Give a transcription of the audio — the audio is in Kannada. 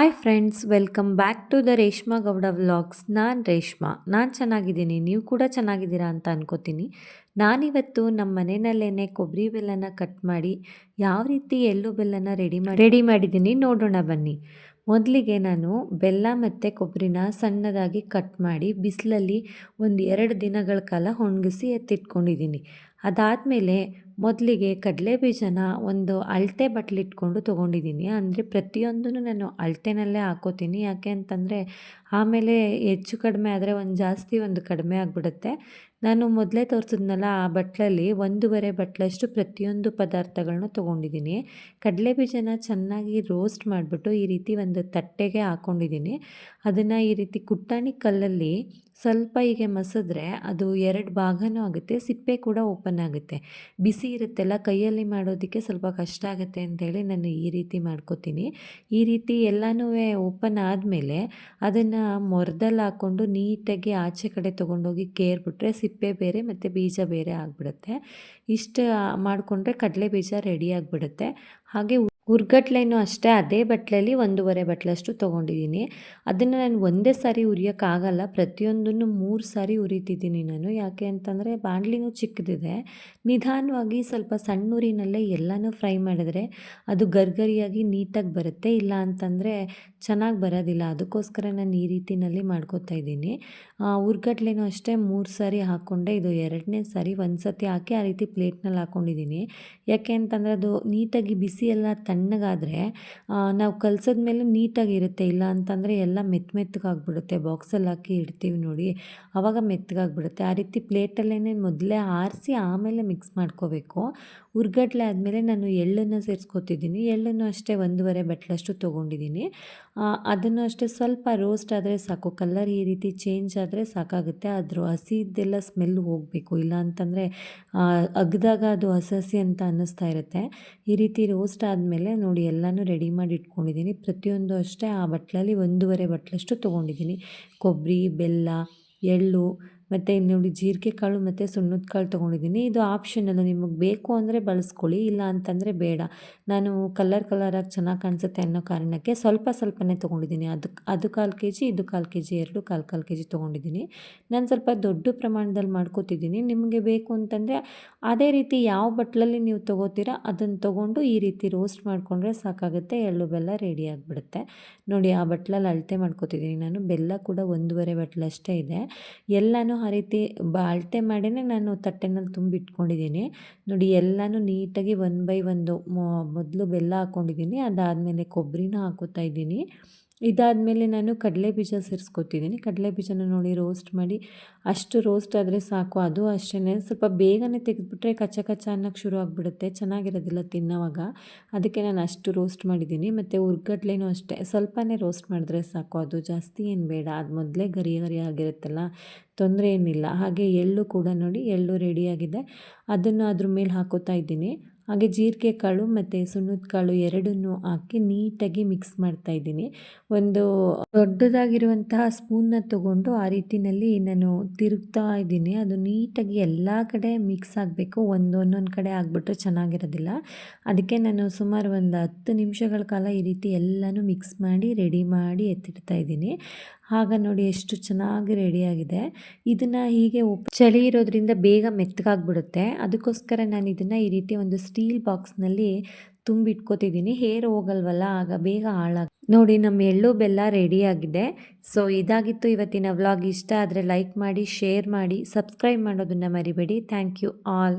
Hi friends welcome back to the Reshma Gowda vlogs ನಾನು ರೇಷ್ಮಾ. ನಾನು ಚೆನ್ನಾಗಿದ್ದೀನಿ. ನೀವು ಕೂಡ ಚೆನ್ನಾಗಿದ್ದೀರಾ ಅಂತ ಅನ್ಕೋತೀನಿ. ನಾನಿವತ್ತು ನಮ್ಮ ಮನೆಯಲ್ಲೇ ಕೊಬ್ಬರಿ ಬೆಲ್ಲನ ಕಟ್ ಮಾಡಿ, ಯಾವ ರೀತಿ ಎಳ್ಳು ಬೆಲ್ಲನ ರೆಡಿ ಮಾಡಿ ರೆಡಿ ಮಾಡಿದ್ದೀನಿ. ನೋಡೋಣ ಬನ್ನಿ. ಮೊದಲಿಗೆ ನಾನು ಬೆಲ್ಲ ಮತ್ತು ಕೊಬ್ಬರಿನ ಸಣ್ಣದಾಗಿ ಕಟ್ ಮಾಡಿ ಬಿಸಿಲಲ್ಲಿ ಒಂದು ಎರಡು ದಿನಗಳ ಕಾಲ ಒಣಗಿಸಿ ಎತ್ತಿಟ್ಕೊಂಡಿದ್ದೀನಿ. ಅದಾದಮೇಲೆ ಮೊದಲಿಗೆ ಕಡಲೆ ಬೀಜನ ಒಂದು ಅಳತೆ ಬಟ್ಲಿಟ್ಕೊಂಡು ತೊಗೊಂಡಿದ್ದೀನಿ. ಅಂದರೆ ಪ್ರತಿಯೊಂದನ್ನು ನಾನು ಅಳತೆನಲ್ಲೇ ಹಾಕೋತೀನಿ. ಯಾಕೆ ಅಂತಂದರೆ ಆಮೇಲೆ ಹೆಚ್ಚು ಕಡಿಮೆ ಆದರೆ ಒಂದು ಜಾಸ್ತಿ ಒಂದು ಕಡಿಮೆ ಆಗಿಬಿಡುತ್ತೆ. ನಾನು ಮೊದಲೇ ತೋರಿಸಿದ್ನಲ್ಲ ಆ ಬಟ್ಲಲ್ಲಿ ಒಂದೂವರೆ ಬಟ್ಲಷ್ಟು ಪ್ರತಿಯೊಂದು ಪದಾರ್ಥಗಳನ್ನ ತೊಗೊಂಡಿದ್ದೀನಿ. ಕಡಲೆ ಬೀಜನ ಚೆನ್ನಾಗಿ ರೋಸ್ಟ್ ಮಾಡಿಬಿಟ್ಟು ಈ ರೀತಿ ಒಂದು ತಟ್ಟೆಗೆ ಹಾಕ್ಕೊಂಡಿದ್ದೀನಿ ಅದನ್ನು ಈ ರೀತಿ ಕುಟ್ಟಾಣಿ ಕಲ್ಲಲ್ಲಿ ಸ್ವಲ್ಪ ಹೀಗೆ ಮಸಿದ್ರೆ ಅದು ಎರಡು ಭಾಗನೂ ಆಗುತ್ತೆ, ಸಿಪ್ಪೆ ಕೂಡ ಓಪನ್ ಆಗುತ್ತೆ. ಬಿಸಿ ಇರುತ್ತೆಲ್ಲ, ಕೈಯಲ್ಲಿ ಮಾಡೋದಕ್ಕೆ ಸ್ವಲ್ಪ ಕಷ್ಟ ಆಗುತ್ತೆ ಅಂತೇಳಿ ನಾನು ಈ ರೀತಿ ಮಾಡ್ಕೋತೀನಿ. ಈ ರೀತಿ ಎಲ್ಲನೂ ಓಪನ್ ಆದಮೇಲೆ ಅದನ್ನು ಮೊರದಲ್ಲಿ ಹಾಕ್ಕೊಂಡು ನೀಟಾಗಿ ಆಚೆ ಕಡೆ ತೊಗೊಂಡೋಗಿ ಕೇರ್ಬಿಟ್ರೆ ಸಿಪ್ಪೆ ಬೇರೆ ಮತ್ತು ಬೀಜ ಬೇರೆ ಆಗಿಬಿಡುತ್ತೆ. ಇಷ್ಟು ಮಾಡಿಕೊಂಡ್ರೆ ಕಡಲೆ ಬೀಜ ರೆಡಿ ಆಗಿಬಿಡುತ್ತೆ. ಹಾಗೆ ಹುರ್ಗಟ್ಲೆನೂ ಅಷ್ಟೇ ಅದೇ ಬಟ್ಲಲ್ಲಿ ಒಂದೂವರೆ ಬಟ್ಲಷ್ಟು ತೊಗೊಂಡಿದ್ದೀನಿ. ಅದನ್ನು ನಾನು ಒಂದೇ ಸಾರಿ ಉರಿಯೋಕ್ಕಾಗಲ್ಲ, ಪ್ರತಿಯೊಂದನ್ನು ಮೂರು ಸಾರಿ ಉರಿತಿದ್ದೀನಿ ನಾನು. ಯಾಕೆ ಅಂತಂದರೆ ಬಾಣಲಿನೂ ಚಿಕ್ಕದಿದೆ. ನಿಧಾನವಾಗಿ ಸ್ವಲ್ಪ ಸಣ್ಣ ಉರಿನಲ್ಲೇ ಎಲ್ಲನೂ ಫ್ರೈ ಮಾಡಿದ್ರೆ ಅದು ಗರ್ಗರಿಯಾಗಿ ನೀಟಾಗಿ ಬರುತ್ತೆ. ಇಲ್ಲ ಅಂತಂದರೆ ಚೆನ್ನಾಗಿ ಬರೋದಿಲ್ಲ. ಅದಕ್ಕೋಸ್ಕರ ನಾನು ಈ ರೀತಿನಲ್ಲಿ ಮಾಡ್ಕೋತಾ ಇದ್ದೀನಿ. ಹುರ್ಗಟ್ಲೆನೂ ಅಷ್ಟೇ ಮೂರು ಸಾರಿ ಹಾಕ್ಕೊಂಡೆ. ಇದು ಎರಡನೇ ಸಾರಿ ಒಂದು ಸತಿ ಹಾಕಿ ಆ ರೀತಿ ಪ್ಲೇಟ್ನಲ್ಲಿ ಹಾಕ್ಕೊಂಡಿದ್ದೀನಿ ಯಾಕೆ ಅಂತಂದರೆ ಅದು ನೀಟಾಗಿ ಬಿಸಿ ಎಲ್ಲ ತಣ್ಣಗಾದರೆ ನಾವು ಕಲ್ಸಿದ ಮೇಲೆ ನೀಟಾಗಿರುತ್ತೆ. ಇಲ್ಲ ಅಂತಂದರೆ ಎಲ್ಲ ಮೆತ್ತ ಮೆತ್ತಗಾಗ್ಬಿಡುತ್ತೆ. ಬಾಕ್ಸಲ್ಲಿ ಹಾಕಿ ಇಡ್ತೀವಿ ನೋಡಿ. ಆವಾಗ ಮೆತ್ತಗಾಗ್ಬಿಡುತ್ತೆ. ಆ ರೀತಿ ಪ್ಲೇಟಲ್ಲೇ ಮೊದಲೇ ಆರಿಸಿ ಆಮೇಲೆ ಮಿಕ್ಸ್ ಮಾಡ್ಕೋಬೇಕು. ಹುರ್ಗಡ್ಲೆ ಆದಮೇಲೆ ನಾನು ಎಳ್ಳನ್ನು ಸೇರಿಸ್ಕೊತಿದ್ದೀನಿ. ಎಳ್ಳನ್ನು ಅಷ್ಟೇ ಒಂದೂವರೆ ಬಟ್ಲಷ್ಟು ತೊಗೊಂಡಿದ್ದೀನಿ. ಅದನ್ನು ಅಷ್ಟೇ ಸ್ವಲ್ಪ ರೋಸ್ಟ್ ಆದರೆ ಸಾಕು. ಕಲರ್ ಈ ರೀತಿ ಚೇಂಜ್ ಆದರೆ ಸಾಕಾಗುತ್ತೆ. ಅದ್ರ ಹಸಿದೆಲ್ಲ ಸ್ಮೆಲ್ ಹೋಗಬೇಕು. ಇಲ್ಲ ಅಂತಂದರೆ ಅಗ್ದಾಗ ಅದು ಹಸಿ ಹಸಿ ಅಂತ ಅನ್ನಿಸ್ತಾ ಇರುತ್ತೆ. ಈ ರೀತಿ ರೋಸ್ಟ್ ಆದಮೇಲೆ ನೋಡಿ ಎಲ್ಲನೂ ರೆಡಿ ಮಾಡಿ ಇಟ್ಕೊಂಡಿದ್ದೀನಿ. ಪ್ರತಿಯೊಂದು ಅಷ್ಟೇ ಆ ಬಟ್ಲಲ್ಲಿ ಒಂದೂವರೆ ಬಟ್ಲಷ್ಟು ತೊಗೊಂಡಿದ್ದೀನಿ. ಕೊಬ್ಬರಿ, ಬೆಲ್ಲ, ಎಳ್ಳು ಮತ್ತು ಇಲ್ಲಿ ನೋಡಿ ಜೀರಿಗೆ ಕಾಳು ಮತ್ತು ಸುಣ್ಣದ ಕಾಳು ತೊಗೊಂಡಿದ್ದೀನಿ. ಇದು ಆಪ್ಷನಲ್ಲು ನಿಮಗೆ ಬೇಕು ಅಂದರೆ ಬಳಸ್ಕೊಳ್ಳಿ, ಇಲ್ಲ ಅಂತಂದರೆ ಬೇಡ. ನಾನು ಕಲರ್ ಕಲರಾಗಿ ಚೆನ್ನಾಗಿ ಕಾಣಿಸುತ್ತೆ ಅನ್ನೋ ಕಾರಣಕ್ಕೆ ಸ್ವಲ್ಪ ಸ್ವಲ್ಪನೇ ತೊಗೊಂಡಿದ್ದೀನಿ. ಅದು ಅದು ಕಾಲು ಕೆ ಜಿ ಇದು ಕಾಲು ಕೆ ಜಿ ಎರಡು ಕಾಲು ಕಾಲು ಕೆ ಜಿ ತೊಗೊಂಡಿದ್ದೀನಿ. ನಾನು ಸ್ವಲ್ಪ ದೊಡ್ಡ ಪ್ರಮಾಣದಲ್ಲಿ ಮಾಡ್ಕೋತಿದ್ದೀನಿ. ನಿಮಗೆ ಬೇಕು ಅಂತಂದರೆ ಅದೇ ರೀತಿ ಯಾವ ಬಟ್ಲಲ್ಲಿ ನೀವು ತೊಗೋತೀರಾ ಅದನ್ನು ತೊಗೊಂಡು ಈ ರೀತಿ ರೋಸ್ಟ್ ಮಾಡಿಕೊಂಡ್ರೆ ಸಾಕಾಗುತ್ತೆ, ಎಳ್ಳು ಬೆಲ್ಲ ರೆಡಿ ಆಗಿಬಿಡುತ್ತೆ. ನೋಡಿ ಆ ಬಟ್ಲಲ್ಲಿ ಅಳತೆ ಮಾಡ್ಕೋತಿದ್ದೀನಿ ನಾನು. ಬೆಲ್ಲ ಕೂಡ ಒಂದೂವರೆ ಬಟ್ಲಷ್ಟೇ ಇದೆ. ಎಲ್ಲನೂ ಆ ರೀತಿ ಬ ಅಳತೆ ನಾನು ತಟ್ಟೆನಲ್ಲಿ ತುಂಬಿಟ್ಕೊಂಡಿದ್ದೀನಿ ನೋಡಿ, ಎಲ್ಲನೂ ನೀಟಾಗಿ ಒನ್ ಬೈ ಒಂದು ಮೊದಲು ಬೆಲ್ಲ ಹಾಕ್ಕೊಂಡಿದ್ದೀನಿ ಅದಾದಮೇಲೆ ಕೊಬ್ಬರಿನ ಹಾಕೋತಾ ಇದ್ದೀನಿ. ಇದಾದಮೇಲೆ ನಾನು ಕಡಲೆ ಬೀಜ ಸೇರಿಸ್ಕೊತಿದ್ದೀನಿ ಕಡಲೆ ಬೀಜನ ನೋಡಿ ರೋಸ್ಟ್ ಮಾಡಿ, ಅಷ್ಟು ರೋಸ್ಟ್ ಆದರೆ ಸಾಕು. ಅದು ಅಷ್ಟೇ ಸ್ವಲ್ಪ ಬೇಗನೆ ತೆಗೆದುಬಿಟ್ರೆ ಕಚ್ಚ ಕಚ್ಚ ಅನ್ನಕ್ಕೆ ಶುರು ಆಗಿಬಿಡುತ್ತೆ. ಚೆನ್ನಾಗಿರೋದಿಲ್ಲ ತಿನ್ನೋವಾಗ. ಅದಕ್ಕೆ ನಾನು ಅಷ್ಟು ರೋಸ್ಟ್ ಮಾಡಿದ್ದೀನಿ ಮತ್ತು ಹುರ್ಗಡ್ಲೆನೂ ಅಷ್ಟೇ. ಸ್ವಲ್ಪನೇ ರೋಸ್ಟ್ ಮಾಡಿದ್ರೆ ಸಾಕು. ಅದು ಜಾಸ್ತಿ ಏನು ಬೇಡ. ಅದು ಮೊದಲೇ ಗರಿ ಗರಿ ಆಗಿರುತ್ತಲ್ಲ. ತೊಂದರೆ ಏನಿಲ್ಲ. ಹಾಗೆ ಎಳ್ಳು ಕೂಡ ನೋಡಿ, ಎಳ್ಳು ರೆಡಿಯಾಗಿದೆ ಅದನ್ನು ಅದ್ರ ಮೇಲೆ ಹಾಕೋತಾ ಇದ್ದೀನಿ. ಹಾಗೆ ಜೀರಿಗೆ ಕಾಳು ಮತ್ತು ಸುಣ್ಣದ ಕಾಳು ಎರಡನ್ನೂ ಹಾಕಿ ನೀಟಾಗಿ ಮಿಕ್ಸ್ ಮಾಡ್ತಾ ಇದ್ದೀನಿ. ಒಂದು ದೊಡ್ಡದಾಗಿರುವಂತಹ ಸ್ಪೂನ್ನ ತೊಗೊಂಡು ಆ ರೀತಿಯಲ್ಲಿ ನಾನು ತಿರುಗ್ತಾ ಇದ್ದೀನಿ. ಅದು ನೀಟಾಗಿ ಎಲ್ಲ ಕಡೆ ಮಿಕ್ಸ್ ಆಗಬೇಕು. ಒಂದು ಒಂದೊಂದು ಕಡೆ ಆಗಿಬಿಟ್ರೆ ಚೆನ್ನಾಗಿರೋದಿಲ್ಲ. ಅದಕ್ಕೆ ನಾನು ಸುಮಾರು ಒಂದು ಹತ್ತು ನಿಮಿಷಗಳ ಕಾಲ ಈ ರೀತಿ ಎಲ್ಲನೂ ಮಿಕ್ಸ್ ಮಾಡಿ, ರೆಡಿ ಮಾಡಿ ಎತ್ತಿಡ್ತಾ ಇದ್ದೀನಿ. ಆಗ ನೋಡಿ ಎಷ್ಟು ಚೆನ್ನಾಗಿ ರೆಡಿಯಾಗಿದೆ ಇದನ್ನು ಹೀಗೆ ಚಳಿ ಇರೋದ್ರಿಂದ ಬೇಗ ಮೆತ್ತಗಾಗ್ಬಿಡುತ್ತೆ. ಅದಕ್ಕೋಸ್ಕರ ನಾನು ಇದನ್ನು ಈ ರೀತಿ ಒಂದು ಸ್ಟೀಲ್ ಬಾಕ್ಸ್ನಲ್ಲಿ ತುಂಬಿಟ್ಕೋತಿದ್ದೀನಿ. ಹೇರ್ ಹೋಗಲ್ವಲ್ಲ, ಆಗ ಬೇಗ ಹಾಳಾಗ ನೋಡಿ, ನಮ್ಮ ಎಳ್ಳು ಬೆಲ್ಲ ರೆಡಿಯಾಗಿದೆ ಸೊ ಇದಾಗಿತ್ತು ಇವತ್ತಿನ ವ್ಲಾಗ್ ಇಷ್ಟ ಆದರೆ ಲೈಕ್ ಮಾಡಿ ಶೇರ್ ಮಾಡಿ ಸಬ್ಸ್ಕ್ರೈಬ್ ಮಾಡೋದನ್ನು ಮರಿಬೇಡಿ. Thank you all